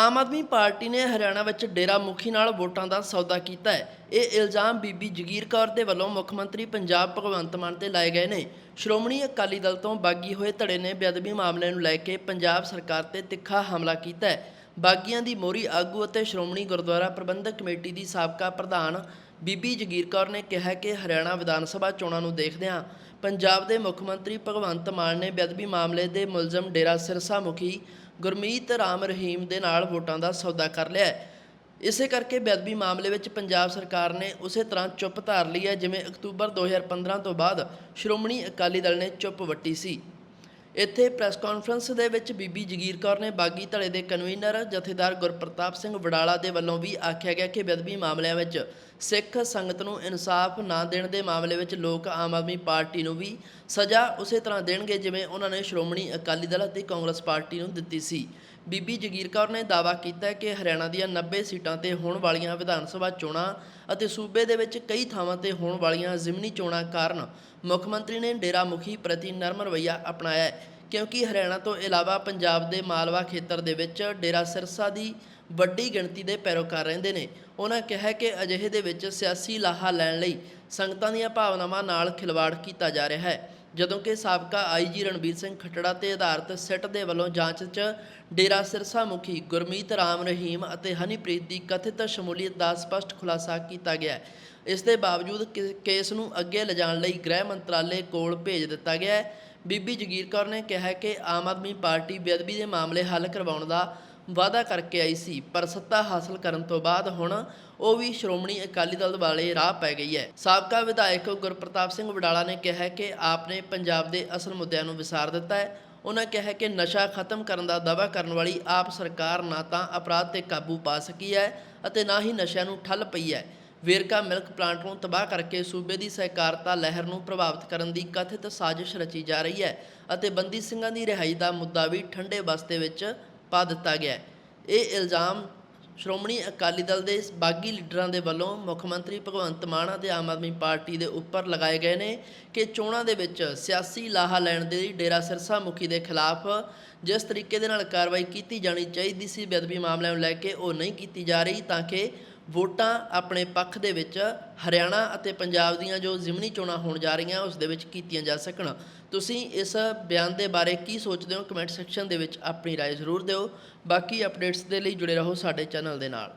Aam Aadmi party ਨੇ ਹਰਿਆਣਾ ਵਿੱਚ ਡੇਰਾ ਮੁਖੀ ਨਾਲ ਵੋਟਾਂ ਦਾ ਸੌਦਾ ਕੀਤਾ ਹੈ। ਇਹ ਇਲਜ਼ਾਮ ਬੀਬੀ ਜਗੀਰ ਕੌਰ ਦੇ ਵੱਲੋਂ ਮੁੱਖ ਮੰਤਰੀ ਪੰਜਾਬ ਭਗਵੰਤ ਮਾਨ ਤੇ ਲਾਏ ਗਏ ਨੇ। ਸ਼੍ਰੋਮਣੀ ਅਕਾਲੀ ਦਲ ਤੋਂ ਬਾਗੀ ਹੋਏ ਧੜੇ ਨੇ ਬੇਅਦਬੀ ਮਾਮਲੇ ਨੂੰ ਲੈ ਕੇ ਪੰਜਾਬ ਸਰਕਾਰ ਤੇ ਤਿੱਖਾ ਹਮਲਾ ਕੀਤਾ ਹੈ। ਬਾਗੀਆਂ ਦੀ ਮੋਰੀ ਆਗੂ ਅਤੇ ਸ਼੍ਰੋਮਣੀ ਗੁਰਦੁਆਰਾ ਪ੍ਰਬੰਧਕ ਕਮੇਟੀ ਦੀ ਸਾਬਕਾ ਪ੍ਰਧਾਨ ਬੀਬੀ ਜਗੀਰ ਕੌਰ ਨੇ ਕਿਹਾ ਕਿ ਹਰਿਆਣਾ ਵਿਧਾਨ ਸਭਾ ਚੋਣਾਂ ਨੂੰ ਦੇਖਦਿਆਂ ਪੰਜਾਬ ਦੇ ਮੁੱਖ ਮੰਤਰੀ ਭਗਵੰਤ ਮਾਨ ਨੇ ਬੇਅਦਬੀ ਮਾਮਲੇ ਦੇ ਮੁਲਜ਼ਮ ਡੇਰਾ ਸਿਰਸਾ ਮੁਖੀ ਗੁਰਮੀਤ ਰਾਮ ਰਹੀਮ ਦੇ ਨਾਲ ਵੋਟਾਂ ਦਾ ਸੌਦਾ ਕਰ ਲਿਆ ਇਸੇ ਕਰਕੇ ਬੇਅਦਬੀ ਮਾਮਲੇ ਵਿੱਚ ਪੰਜਾਬ ਸਰਕਾਰ ਨੇ ਉਸੇ ਤਰ੍ਹਾਂ ਚੁੱਪ ਧਾਰ ਲਈ ਹੈ ਜਿਵੇਂ ਅਕਤੂਬਰ 2015 ਤੋਂ ਬਾਅਦ ਸ਼੍ਰੋਮਣੀ ਅਕਾਲੀ ਦਲ ਨੇ ਚੁੱਪ ਵੱਟੀ ਸੀ। ਇੱਥੇ ਪ੍ਰੈਸ ਕਾਨਫਰੰਸ ਦੇ ਵਿੱਚ ਬੀਬੀ ਜਗੀਰ ਕੌਰ ਨੇ ਬਾਗੀ ਧੜੇ ਦੇ ਕਨਵੀਨਰ ਜਥੇਦਾਰ ਗੁਰਪ੍ਰਤਾਪ ਸਿੰਘ ਵਡਾਲਾ ਦੇ ਵੱਲੋਂ ਵੀ ਆਖਿਆ ਗਿਆ ਕਿ ਬੇਅਦਬੀ ਮਾਮਲਿਆਂ ਵਿੱਚ ਸਿੱਖ ਸੰਗਤ ਨੂੰ ਇਨਸਾਫ ਨਾ ਦੇਣ ਦੇ ਮਾਮਲੇ ਵਿੱਚ ਲੋਕ ਆਮ ਆਦਮੀ ਪਾਰਟੀ ਨੂੰ ਵੀ ਸਜ਼ਾ ਉਸੇ ਤਰ੍ਹਾਂ ਦੇਣਗੇ ਜਿਵੇਂ ਉਹਨਾਂ ਨੇ ਸ਼੍ਰੋਮਣੀ ਅਕਾਲੀ ਦਲ ਅਤੇ ਕਾਂਗਰਸ ਪਾਰਟੀ ਨੂੰ ਦਿੱਤੀ ਸੀ। ਬੀਬੀ ਜਗੀਰ ਕੌਰ ਨੇ ਦਾਅਵਾ ਕੀਤਾ ਕਿ ਹਰਿਆਣਾ ਦੀਆਂ 90 ਸੀਟਾਂ ਤੇ ਹੋਣ ਵਾਲੀਆਂ ਵਿਧਾਨ ਸਭਾ ਚੋਣਾਂ ਅਤੇ ਸੂਬੇ ਦੇ ਵਿੱਚ ਕਈ ਥਾਵਾਂ ਤੇ ਹੋਣ ਵਾਲੀਆਂ ਜ਼ਿਮਨੀ ਚੋਣਾਂ ਕਾਰਨ ਮੁੱਖ ਮੰਤਰੀ ਨੇ ਡੇਰਾ ਮੁਖੀ ਪ੍ਰਤੀ ਨਰਮ ਰਵੱਈਆ ਅਪਣਾਇਆ ਹੈ, ਕਿਉਂਕਿ ਹਰਿਆਣਾ ਤੋਂ ਇਲਾਵਾ ਪੰਜਾਬ ਦੇ ਮਾਲਵਾ ਖੇਤਰ ਦੇ ਵਿੱਚ ਡੇਰਾ ਸਿਰਸਾ ਦੀ ਵੱਡੀ ਗਿਣਤੀ ਦੇ ਪੈਰੋਕਾਰ ਰਹਿੰਦੇ ਨੇ। ਉਹਨਾਂ ਕਿਹਾ ਕਿ ਅਜਿਹੇ ਦੇ ਵਿੱਚ ਸਿਆਸੀ ਲਾਹਾ ਲੈਣ ਲਈ ਸੰਗਤਾਂ ਦੀਆਂ ਭਾਵਨਾਵਾਂ ਨਾਲ ਖਿਲਵਾੜ ਕੀਤਾ ਜਾ ਰਿਹਾ ਹੈ। ਜਦੋਂ ਕਿ ਸਾਬਕਾ ਆਈਜੀ ਰਣਬੀਰ ਸਿੰਘ ਖੱਟੜਾ ਤੇ ਆਧਾਰਿਤ ਸਿੱਟ ਦੇ ਵੱਲੋਂ ਜਾਂਚ 'ਚ ਡੇਰਾ ਸਿਰਸਾ ਮੁਖੀ ਗੁਰਮੀਤ ਰਾਮ ਰਹੀਮ ਅਤੇ ਹਨੀਪ੍ਰੀਤ ਦੀ ਕਥਿਤ ਸ਼ਮੂਲੀਅਤ ਦਾ ਸਪਸ਼ਟ ਖੁਲਾਸਾ ਕੀਤਾ ਗਿਆ ਹੈ। ਇਸ ਦੇ ਬਾਵਜੂਦ ਕਿ- ਕੇਸ ਨੂੰ ਅੱਗੇ ਲਿਜਾਣ ਲਈ ਗ੍ਰਹਿ ਮੰਤਰਾਲੇ ਕੋਲ ਭੇਜ ਦਿੱਤਾ ਗਿਆ ਹੈ। ਬੀਬੀ ਜਗੀਰ ਕੌਰ ਨੇ ਕਿਹਾ ਕਿ ਆਮ ਆਦਮੀ ਪਾਰਟੀ ਬੇਅਦਬੀ ਦੇ ਮਾਮਲੇ ਹੱਲ ਕਰਵਾਉਣ ਦਾ ਵਾਅਦਾ ਕਰਕੇ ਆਈ ਸੀ, ਪਰ ਸੱਤਾ ਹਾਸਲ ਕਰਨ ਤੋਂ ਬਾਅਦ ਹੁਣ ਉਹ ਵੀ ਸ਼੍ਰੋਮਣੀ ਅਕਾਲੀ ਦਲ ਵਾਲੇ ਰਾਹ ਪੈ ਗਈ ਹੈ। ਸਾਬਕਾ ਵਿਧਾਇਕ ਗੁਰਪ੍ਰਤਾਪ ਸਿੰਘ ਵਡਾਲਾ ਨੇ ਕਿਹਾ ਕਿ ਆਪ ਨੇ ਪੰਜਾਬ ਦੇ ਅਸਲ ਮੁੱਦਿਆਂ ਨੂੰ ਵਿਸਾਰ ਦਿੱਤਾ ਹੈ। ਉਹਨਾਂ ਕਿਹਾ ਕਿ ਨਸ਼ਾ ਖਤਮ ਕਰਨ ਦਾ ਦਾਅਵਾ ਕਰਨ ਵਾਲੀ ਆਪ ਸਰਕਾਰ ਨਾ ਤਾਂ ਅਪਰਾਧ ਤੇ ਕਾਬੂ ਪਾ ਸਕੀ ਹੈ ਅਤੇ ਨਾ ਹੀ ਨਸ਼ਿਆਂ ਨੂੰ ਠੱਲ ਪਈ ਹੈ। ਵੇਰਕਾ ਮਿਲਕ ਪਲਾਂਟ ਨੂੰ ਤਬਾਹ ਕਰਕੇ ਸੂਬੇ ਦੀ ਸਹਿਕਾਰਤਾ ਲਹਿਰ ਨੂੰ ਪ੍ਰਭਾਵਿਤ ਕਰਨ ਦੀ ਕਥਿਤ ਸਾਜ਼ਿਸ਼ ਰਚੀ ਜਾ ਰਹੀ ਹੈ ਅਤੇ ਬੰਦੀ ਸਿੰਘਾਂ ਦੀ ਰਿਹਾਈ ਦਾ ਮੁੱਦਾ ਵੀ ਠੰਡੇ ਬਸਤੇ ਵਿੱਚ ਪਾ ਦਿੱਤਾ ਗਿਆ ਇਹ ਇਲਜ਼ਾਮ ਸ਼੍ਰੋਮਣੀ ਅਕਾਲੀ ਦਲ ਦੇ ਬਾਗੀ ਲੀਡਰਾਂ ਦੇ ਵੱਲੋਂ ਮੁੱਖ ਮੰਤਰੀ ਭਗਵੰਤ ਮਾਨ ਅਤੇ ਆਮ ਆਦਮੀ ਪਾਰਟੀ ਦੇ ਉੱਪਰ ਲਗਾਏ ਗਏ ਨੇ ਕਿ ਚੋਣਾਂ ਦੇ ਵਿੱਚ ਸਿਆਸੀ ਲਾਹਾ ਲੈਣ ਦੇ ਲਈ ਡੇਰਾ ਸਿਰਸਾ ਮੁਖੀ ਦੇ ਖਿਲਾਫ ਜਿਸ ਤਰੀਕੇ ਦੇ ਨਾਲ ਕਾਰਵਾਈ ਕੀਤੀ ਜਾਣੀ ਚਾਹੀਦੀ ਸੀ, ਬੇਅਦਬੀ ਮਾਮਲਿਆਂ ਨੂੰ ਲੈ ਕੇ ਉਹ ਨਹੀਂ ਕੀਤੀ ਜਾ ਰਹੀ ਤਾਂ ਕਿ ਵੋਟਾਂ ਆਪਣੇ ਪੱਖ ਦੇ ਵਿੱਚ ਹਰਿਆਣਾ ਅਤੇ ਪੰਜਾਬ ਦੀਆਂ ਜੋ ਜ਼ਿਮਨੀ ਚੋਣਾਂ ਹੋਣ ਜਾ ਰਹੀਆਂ ਉਸ ਦੇ ਵਿੱਚ ਕੀਤੀਆਂ ਜਾ ਸਕਣ ਤੁਸੀਂ ਇਸ ਬਿਆਨ ਦੇ ਬਾਰੇ ਕੀ ਸੋਚਦੇ ਹੋ ਕਮੈਂਟ ਸੈਕਸ਼ਨ ਦੇ ਵਿੱਚ ਆਪਣੀ رائے ਜ਼ਰੂਰ ਦਿਓ ਬਾਕੀ ਅਪਡੇਟਸ ਦੇ ਲਈ ਜੁੜੇ ਰਹੋ ਸਾਡੇ ਚੈਨਲ ਦੇ ਨਾਲ